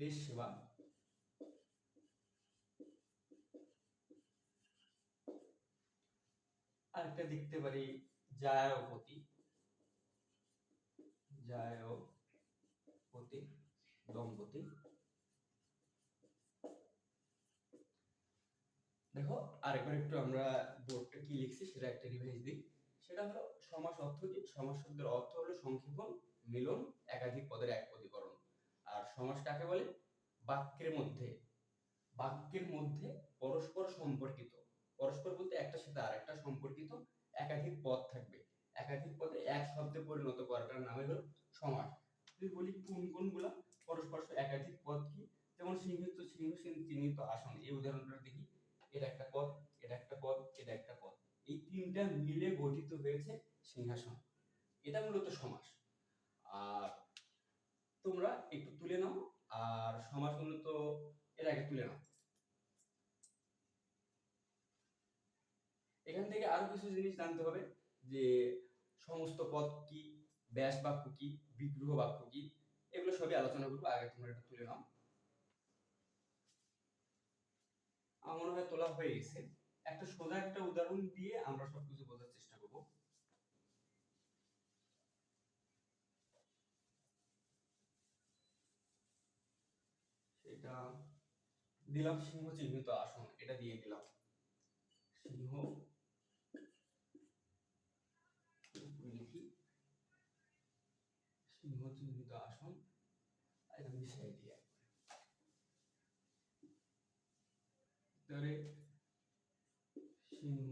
দেশ সেবা আরেকটা দেখতে পারি জায়পতি জায়পতি দম্পতি। দেখো, আরেকবার একটু আমরা বোর্ডটা কি লিখছি সেটা একটা রিভাইজ দিই। সেটা হলো সমাস অর্থ কি? সমাস শব্দের অর্থ হলো সংক্ষেপণ, মিলন, একাধিক পদের এক পদীকরণ। আর সমাস কাকে বলে? বাক্যের মধ্যে। বাক্যের মধ্যে পরস্পর সম্পর্কিত। পরস্পর বলতে একটার সাথে আরেকটা সম্পর্কিত একাধিক পদ থাকবে। একাধিক পদে এক শব্দে পরিণত করাটার নামে হলো সমাস যদি বলি কোন কোনগুলা? পরস্পর একাধিক পদ কি? যেমন সিংহিত সিংহসীন চিহ্নিত, আসন। এই উদাহরণটা দেখি। এটা একটা পদ, এটা একটা পদ, এটা একটা পদ। এই তিনটা মিলে গঠিত হয়েছে সিংহাসন। এটা মূলত সমাস আর তোমরা একটু তুলে নাও, আর সমাস মূলত এর আগে তুলে নাও। এখান থেকে আরও কিছু জিনিস জানতে হবে, যে সমস্ত পদ কি, ব্যাস বাক্য কি বিগ্রহ বাক্য কি, এগুলো সবই আলোচনা করব, আগে তোমরা এটা তুলে নাও। আমার মনে হয় তোলা হয়ে গেছে। একটা সোজা একটা উদাহরণ দিয়ে আমরা সবকিছু বোঝার চেষ্টা করব। সেটা দিলাম সিংহ চিহ্নিত আসন, এটা দিয়ে দিলাম। সিংহ। লিখি। সিংহ চিহ্নিত আসন। এটা মিশাই দিয়ে সিংহ।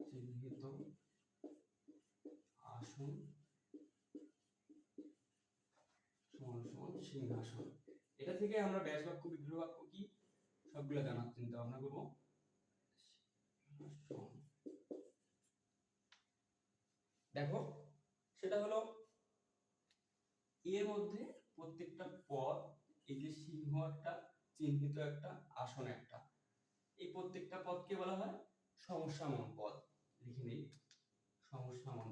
চিহ্নিত। আসন। সিংহাসন এটা থেকে আমরা ব্যাস বাক্য বিগ্রহ বাক্য কি? সবগুলো জানার চিন্তা ভাবনা করব। দেখো, সেটা হলো এর মধ্যে প্রত্যেকটা পদ, এই যে সিংহ একটা, চিহ্নিত একটা, আসন একটা, এই প্রত্যেকটা পদকে বলা হয় সমস্যামন পদ। লিখে নেই।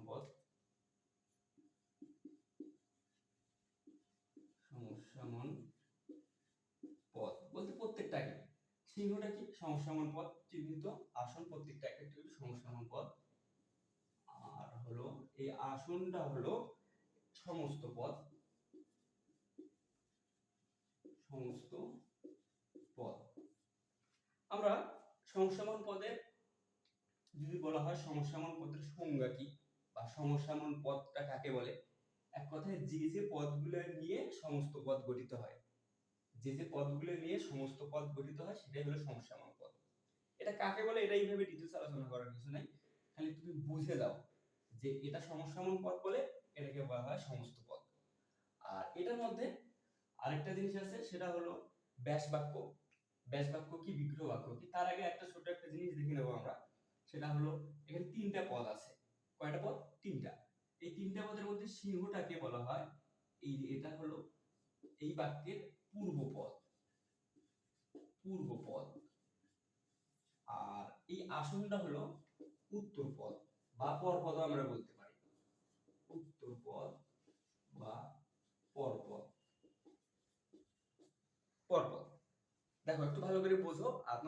পদ। সমস্যামন পদ বলতে প্রত্যেকটাকে সিংহটা কি? সমস্যামন পদ চিহ্নিত আসন প্রত্যেকটা একটা একটা করে সমস্যামন পদ। আর হলো এই আসনটা হলো সমস্ত পদ। সমস্ত পদ। আমরা সমস্যামন পদের যদি বলা হয় সমস্যামন পদের সংজ্ঞা কি? বা সমস্যামন পদটা কাকে বলে? এক কথায় যে যে পদগুলো নিয়ে সমস্ত পদ গঠিত হয়, যে যে পদগুলো নিয়ে সমস্ত পদ গঠিত হয়, সেটাই হলো সমস্যামন পদ। এটা কাকে বলে? এটা এইভাবে ডিটেলস আলোচনা করার কিছু নাই। খালি তুমি বুঝে দাও যে এটা সমস্যামন পদ বলে এটাকে বলা হয় সমস্ত পদ। আর এটার মধ্যে আরেকটা জিনিস আছে, সেটা হলো ব্যাস বাক্য। ব্যাস বাক্য কি, বিগ্রহ বাক্য কি? তার আগে একটা ছোট একটা জিনিস দেখে নেব আমরা। সেটা হলো এখানে তিনটা পদ আছে। কয়টা পদ? তিনটা। এই তিনটা পদের মধ্যে সিংহটাকে বলা হয়। এই এটা হলো এই বাক্যের পূর্ব পদ পূর্ব পদ আর এই আসনটা হলো উত্তর পদ বা পরপদ আমরা বলতে পারি। উত্তর পদ বা পরপদ। পরপদ। দেখো, একটু ভালো করে বোঝো আপনার